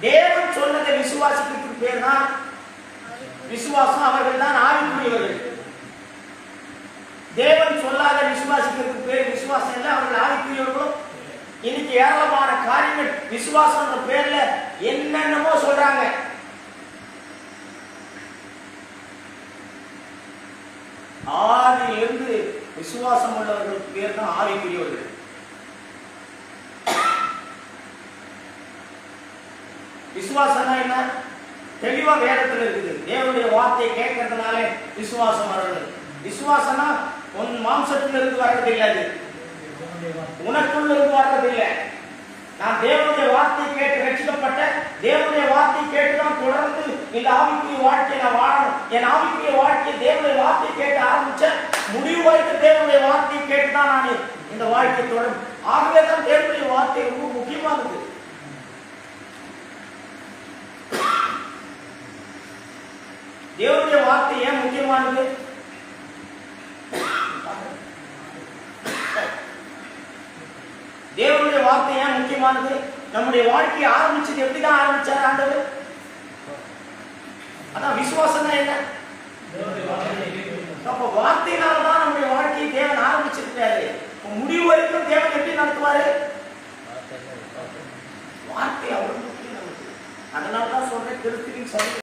தேவன் சொன்னதை விசுவாசிக்கிறதுக்கு பேர் தான் விசுவாசம். அவர்கள் தான் ஆவிக்குரியவர்கள். தேவன் சொல்லாத விசுவாசிக்கிறதுக்கு பேர் விசுவாசம் இல்லை. அவர்கள் ஆவிக்குரியவர்களும் இன்னைக்கு ஏராளமான காரியங்கள் விசுவாசம் பேர்ல என்னென்னமோ சொல்றாங்க. ஆதியிலிருந்து விசுவாசம் உள்ளவர்களுக்கு பேர் தான் ஆவிக்குரியவர்கள். விசுவாசம்னா என்ன? தெளிவா வேதத்துல இருக்குது. தேவனுடைய வார்த்தையை கேட்கறதுனாலே விசுவாசம் வர்றது விசுவாசம்னா உன் மாம்சத்துல இருந்து வர்றது இல்லை அது. உனக்குள்ள இருந்து வர்றது இல்லை. நான் தேவனுடைய வார்த்தை கேட்டு ரட்சிக்கப்பட்ட தேவனுடைய வார்த்தை கேட்டு தான் தொடர்ந்து இந்த ஆவிக்குரிய வாழ்க்கையை நான் வாழணும். என் ஆவிக்குரிய வாழ்க்கையை தேவனுடைய வார்த்தை கேட்டு ஆரம்பிச்சேன் முடிவு வரைக்கும் தேவனுடைய வார்த்தையை கேட்டு தான் நான் இந்த வாழ்க்கையை தொடரும். ஆகவே தான் தேவனுடைய வார்த்தை ரொம்ப முக்கியமானது. தேவனுடைய வார்த்தை ஏன் முக்கியமானது? தேவனுடைய வார்த்தை ஏன் முக்கியமானது? நம்முடைய வாழ்க்கையை ஆரம்பிச்சது எப்படி தான் ஆரம்பிச்சார் ஆண்டவர்? அதான் விசுவாசம் தான் என்ன? அப்ப வார்த்தையினால தான் நம்முடைய வாழ்க்கையை தேவன் ஆரம்பிச்சிருக்காரு. முடிவு வரைக்கும் தேவன் எப்படி நடத்துவாரு? வார்த்தை அவ்வளவு அதனால தான் சொல்றேன் கிறிஸ்துவின் சரி.